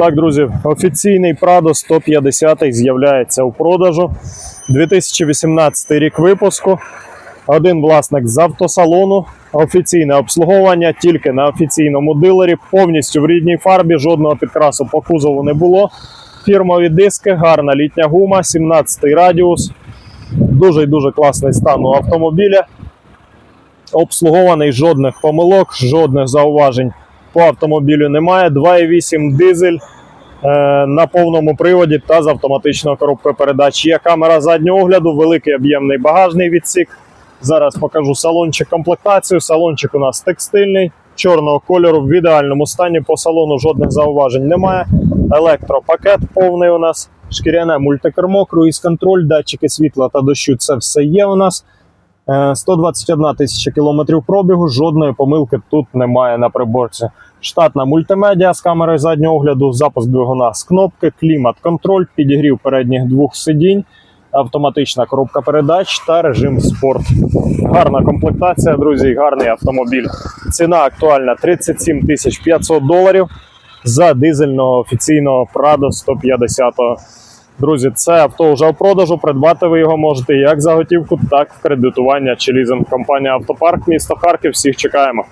так, друзі, офіційний Prado 150 з'являється у продажу. 2018 рік випуску. Один власник з автосалону. Офіційне обслуговування тільки на офіційному дилері, повністю в рідній фарбі, жодного підкрасу по кузову не було. Фірмові диски, гарна літня гума, 17 радіус. Дуже дуже класний стан у автомобіля. Обслугований жодних помилок, жодних зауважень по автомобілю немає. 2,8 дизель е, на повному приводі та з автоматичною коробкою передач. Є камера заднього огляду, великий об'ємний багажний відсік. Зараз покажу салончик комплектацію. Салончик у нас текстильний, чорного кольору, в ідеальному стані. По салону жодних зауважень немає. Електропакет повний у нас, шкіряне мультикермо, круїз-контроль, датчики світла та дощу. Це все є у нас. Е, 121 тисяча кілометрів пробігу, жодної помилки тут немає на приборці. Штатна мультимедіа з камерою заднього огляду, запуск двигуна з кнопки, клімат-контроль, підігрів передніх двох сидінь, автоматична коробка передач та режим спорт. Гарна комплектація, друзі, гарний автомобіль. Ціна актуальна 37 тисяч 500 доларів за дизельного офіційного Prado 150. Друзі, це авто вже в продажу. Придбати ви його можете як за готівку, так і в кредитування чи лізинг. Компанія Автопарк, місто Харків. Всіх чекаємо.